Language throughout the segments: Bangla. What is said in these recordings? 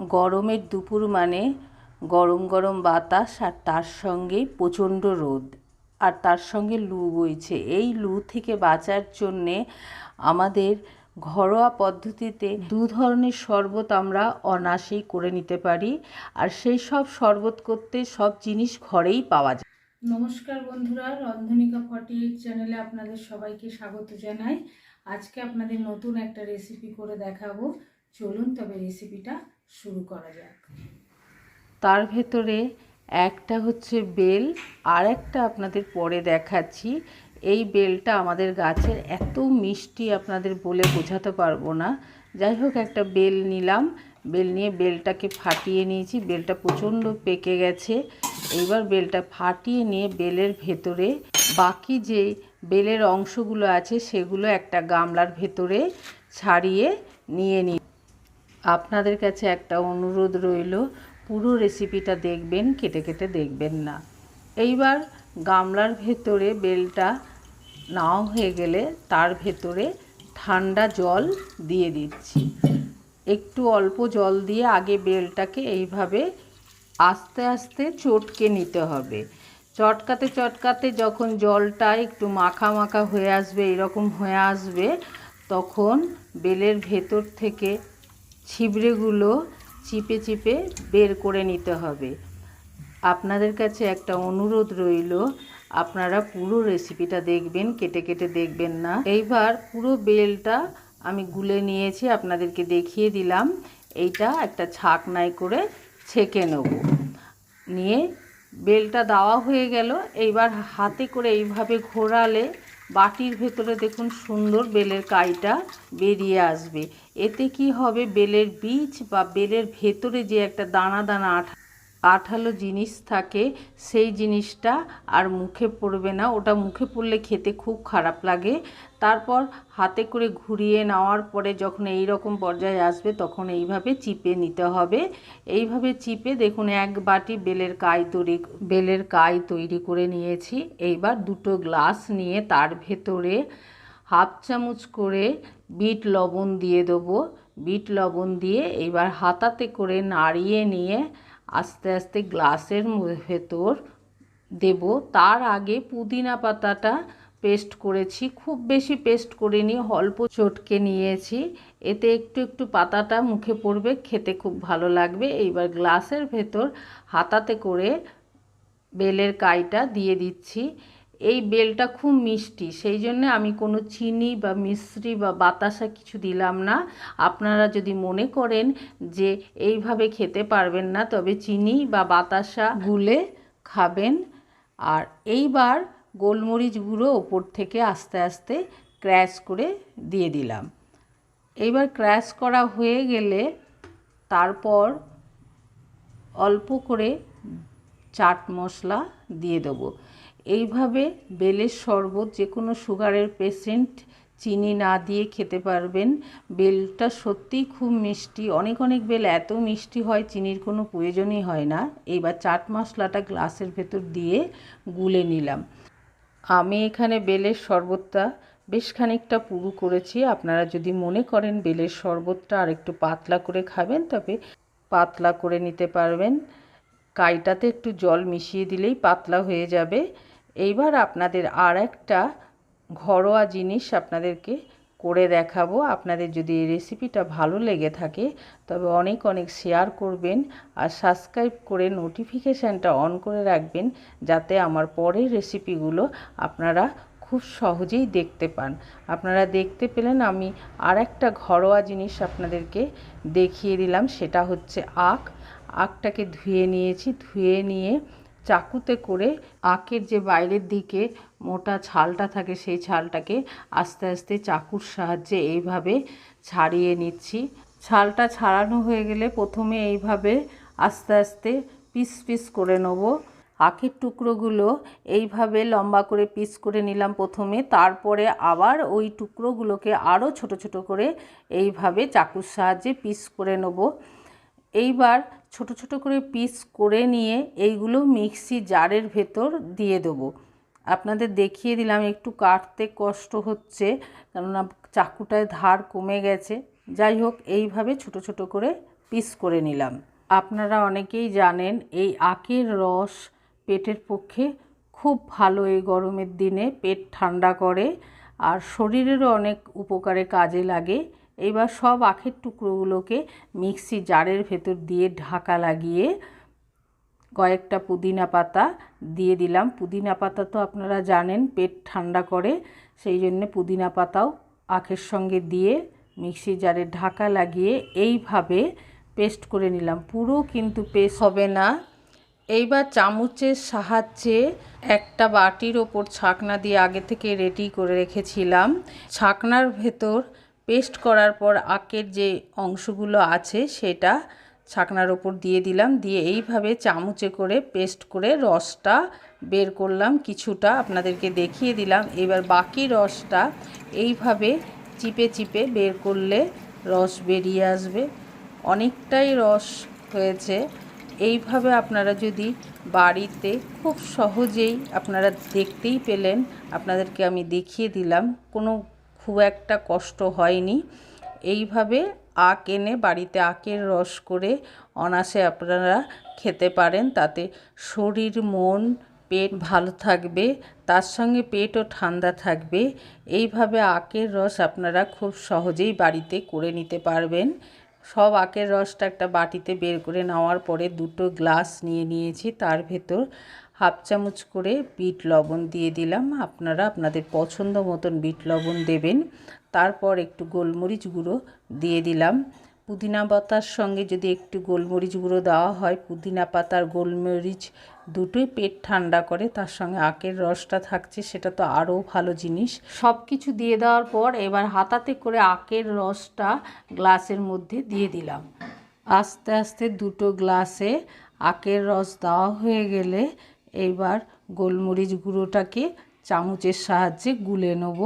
গরমের দুপুর মানে গরম গরম বাতাস আর তার সঙ্গে প্রচণ্ড রোদ। আর তার সঙ্গে লু বইছে। এই লু থেকে বাঁচার জন্যে আমাদের ঘরোয়া পদ্ধতিতে দু ধরনের শরবত আমরা অনায়াসেই করে নিতে পারি। আর সেই সব শরবত করতে সব জিনিস ঘরেই পাওয়া যায়। নমস্কার বন্ধুরা, রন্ধনিকা ফর্টি এইট চ্যানেলে আপনাদের সবাইকে স্বাগত জানাই। আজকে আপনাদের নতুন একটা রেসিপি করে দেখাবো। চলুন তবে রেসিপিটা শুরু করা যাক। তার ভেতরে একটা হচ্ছে বেল, আর একটা আপনাদের পরে দেখাচ্ছি। এই বেলটা আমাদের গাছের এত মিষ্টি আপনাদের বলে বোঝাতে পারব না। যাই হোক, একটা বেল নিলাম। বেল নিয়ে বেলটাকে ফাটিয়ে নিয়েছি। বেলটা প্রচণ্ড পেকে গেছে। এইবার বেলটা ফাটিয়ে নিয়ে বেলের ভেতরে বাকি যে বেলের অংশগুলো আছে, সেগুলো একটা গামলার ভেতরে ছাড়িয়ে নিয়ে নিই আপনাদের কাছে একটা অনুরোধ রইল, পুরো রেসিপিটা দেখবেন, কেটে কেটে দেখবেন না। এইবার গামলার ভেতরে বেলটা নাও হয়ে গেলে তার ভেতরে ঠান্ডা জল দিয়ে দিচ্ছি। একটু অল্প জল দিয়ে আগে বেলটাকে এইভাবে আস্তে আস্তে চটকে নিতে হবে। চটকাতে চটকাতে যখন জলটা একটু মাখা মাখা হয়ে আসবে, এরকম হয়ে আসবে, তখন বেলের ভেতর থেকে ছিবড়েগুলো চিপে চিপে বের করে নিতে হবে। আপনাদের কাছে একটা অনুরোধ রইল, আপনারা পুরো রেসিপিটা দেখবেন, কেটে কেটে দেখবেন না। এইবার পুরো বেলটা আমি গুলে নিয়েছি, আপনাদেরকে দেখিয়ে দিলাম। এইটা একটা ছাকনায় করে ছেঁকে নেব। নিয়ে বেলটা দেওয়া হয়ে গেল। এইবার হাতে করে এইভাবে ঘোরালে বাটির ভেতরে দেখুন সুন্দর বেলের কাইটা বেরিয়ে আসবে। এতে কি হবে? বেলের বীজ বা বেলের ভেতরে যে একটা দানা দানা আঠা আঠালো জিনিস থাকে, সেই জিনিসটা আর মুখে পড়বে না। ওটা মুখে পড়লে খেতে খুব খারাপ লাগে। তারপর হাতে করে ঘুরিয়ে নেওয়ার পরে যখন এই রকম পর্যায়ে আসবে, তখন এইভাবে চিপে নিতে হবে। এইভাবে চিপে দেখুন, এক বাটি বেলের কাই তৈরি, বেলের কাই তৈরি করে নিয়েছি। এইবার দুটো গ্লাস নিয়ে তার ভেতরে হাফ চামচ করে বিট লবণ দিয়ে দেবো। বিট লবণ দিয়ে এইবার হাতাতে করে নাড়িয়ে নিয়ে আস্তে আস্তে গ্লাসের ভেতর দেব। তার আগে পুদিনা পাতাটা পেস্ট করেছি। খুব বেশি পেস্ট করে করিনি, অল্প চটকে নিয়েছি। এতে একটু একটু পাতাটা মুখে পড়বে, খেতে খুব ভালো লাগবে। এইবার গ্লাসের ভেতর হাতাতে করে বেলের কাইটা দিয়ে দিচ্ছি। এই বেলটা খুব মিষ্টি, সেই জন্য আমি কোনো চিনি বা মিশ্রি বা বাতাসা কিছু দিলাম না। আপনারা যদি মনে করেন যে এইভাবে খেতে পারবেন না, তবে চিনি বা বাতাসা গুলে খাবেন। আর এইবার গোলমরিচ গুঁড়ো ওপর থেকে আস্তে আস্তে ক্র্যাশ করে দিয়ে দিলাম। এইবার ক্র্যাশ করা হয়ে গেলে তারপর অল্প করে চাট মশলা দিয়ে দেবো। এইভাবে বেলের শরবত যে কোনো সুগারের পেশেন্ট চিনি না দিয়ে খেতে পারবেন। বেলটা সত্যিই খুব মিষ্টি। অনেক অনেক বেল এত মিষ্টি হয়, চিনির কোনো প্রয়োজনই হয় না। এইবার চাট মশলাটা গ্লাসের ভেতর দিয়ে গুলে নিলাম। আমি এখানে বেলের শরবতটা বেশ খানিকটা পুরু করেছি। আপনারা যদি মনে করেন বেলের শরবতটা আর একটু পাতলা করে খাবেন, তবে পাতলা করে নিতে পারবেন। কাইটাতে একটু জল মিশিয়ে দিলেই পাতলা হয়ে যাবে। এইবার আপনাদের আর একটা ঘরোয়া জিনিস আপনাদেরকে করে দেখাবো। আপনাদের যদি এই রেসিপিটা ভালো লেগে থাকে, তবে অনেক অনেক শেয়ার করবেন আর সাবস্ক্রাইব করে নোটিফিকেশানটা অন করে রাখবেন, যাতে আমার পরের রেসিপিগুলো আপনারা খুব সহজেই দেখতে পান। আপনারা দেখতে পেলেন আমি আর একটা ঘরোয়া জিনিস আপনাদেরকে দেখিয়ে দিলাম, সেটা হচ্ছে আখ। আখটাকে ধুয়ে নিয়েছি, ধুয়ে নিয়ে চাকুতে করে আখের যে বাইরের দিকে মোটা ছালটা থাকে, সেই ছালটাকে আস্তে আস্তে চাকুর সাহায্যে এইভাবে ছাড়িয়ে নিচ্ছি। ছালটা ছাড়ানো হয়ে গেলে প্রথমে এইভাবে আস্তে আস্তে পিস পিস করে নেব। আখের টুকরোগুলো এইভাবে লম্বা করে পিস করে নিলাম প্রথমে, তারপরে আবার ওই টুকরোগুলোকে আরও ছোট ছোট করে এইভাবে চাকুর সাহায্যে পিস করে নেব। এইবার ছোট ছোট করে পিস করে নিয়ে এইগুলো মিক্সি জারের ভেতর দিয়ে দেবো। আপনাদের দেখিয়ে দিলাম, একটু কাটতে কষ্ট হচ্ছে, কেননা চাকুটায় ধার কমে গেছে। যাই হোক, এইভাবে ছোট ছোট করে পিস করে নিলাম। আপনারা অনেকেই জানেন, এই আখের রস পেটের পক্ষে খুব ভালো এই গরমের দিনে পেট ঠান্ডা করে আর শরীরেরও অনেক উপকারে কাজে লাগে। এবার সব আখের টুকরোগুলোকে মিক্সি জারের ভেতর দিয়ে ঢাকা লাগিয়ে কয়েকটা পুদিনা পাতা দিয়ে দিলাম। পুদিনা পাতা তো আপনারা জানেন পেট ঠান্ডা করে, সেই জন্য পুদিনা পাতাও আখের সঙ্গে দিয়ে মিক্সি জারে ঢাকা লাগিয়ে এইভাবে পেস্ট করে নিলাম। পুরো কিন্তু পেস্ট হবে না। এইবার চামচের সাহায্যে একটা বাটির ওপর ছাকনা দিয়ে আগে থেকে রেডি করে রেখেছিলাম। ছাকনার ভেতর পেস্ট করার পর আখের যে অংশগুলো আছে সেটা ছাকনার ওপর দিয়ে দিলাম। দিয়ে এইভাবে চামচে করে পেস্ট করে রসটা বের করলাম। কিছুটা আপনাদেরকে দেখিয়ে দিলাম। এবার বাকি রসটা এইভাবে চিপে চিপে বের করলে রস বেরিয়ে আসবে। অনেকটাই রস হয়েছে। এইভাবে আপনারা যদি বাড়িতে খুব সহজেই আপনারা দেখতেই পেলেন, আপনাদেরকে আমি দেখিয়ে দিলাম, কোনো খুব একটা কষ্ট হয়নি। এইভাবে আখ এনে বাড়িতে আখের রস করে অনাসে আপনারা খেতে পারেন, তাতে শরীর, মন, পেট ভালো থাকবে, তার সঙ্গে পেটও ঠান্ডা থাকবে। এইভাবে আখের রস আপনারা খুব সহজেই বাড়িতে করে নিতে পারবেন। সব আখের রসটা একটা বাটিতে বের করে নেওয়ার পরে দুটো গ্লাস নিয়ে নিয়েছি, তার ভেতর হাফ চামচ করে বিট লবণ দিয়ে দিলাম। আপনারা আপনাদের পছন্দ মতন বিট লবণ দেবেন। তারপর একটু গোলমরিচ গুঁড়ো দিয়ে দিলাম। পুদিনা পাতার সঙ্গে যদি একটু গোলমরিচ গুঁড়ো দেওয়া হয়, পুদিনা পাতার গোলমরিচ দুটোই পেট ঠান্ডা করে, তার সঙ্গে আখের রসটা থাকছে, সেটা তো আরও ভালো জিনিস। সব কিছু দিয়ে দেওয়ার পর এবার হাতাতে করে আখের রসটা গ্লাসের মধ্যে দিয়ে দিলাম। আস্তে আস্তে দুটো গ্লাসে আখের রস দেওয়া হয়ে গেলে এইবার গোলমরিচ গুঁড়োটাকে চামচের সাহায্যে গুলে নেব।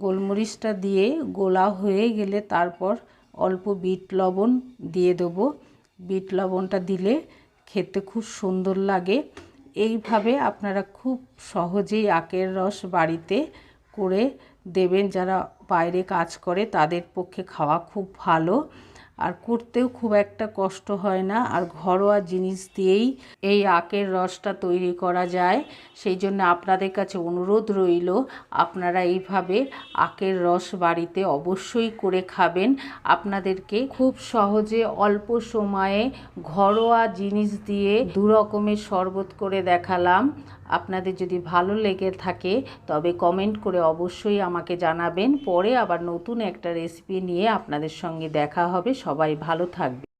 গোলমরিচটা দিয়ে গোলা হয়ে গেলে তারপর অল্প বিট লবণ দিয়ে দেবো। বিট লবণটা দিলে খেতে খুব সুন্দর লাগে। এইভাবে আপনারা খুব সহজেই আখের রস বাড়িতে করে দেবেন। যারা বাইরে কাজ করে তাদের পক্ষে খাওয়া খুব ভালো। আর করতেও খুব একটা কষ্ট হয় না। আর ঘরোয়া জিনিস দিয়েই এই আখের রসটা তৈরি করা যায়। সেই জন্য আপনাদের কাছে অনুরোধ রইল, আপনারা এইভাবে আখের রস বাড়িতে অবশ্যই করে খাবেন। আপনাদেরকে খুব সহজে অল্প সময়ে ঘরোয়া জিনিস দিয়ে দু রকমের শরবত করে দেখালাম। আপনাদের যদি ভালো লেগে থাকে, তবে কমেন্ট করে অবশ্যই আমাকে জানাবেন। পরে আবার নতুন একটা রেসিপি নিয়ে আপনাদের সঙ্গে দেখা হবে। সবাই ভালো থাকবে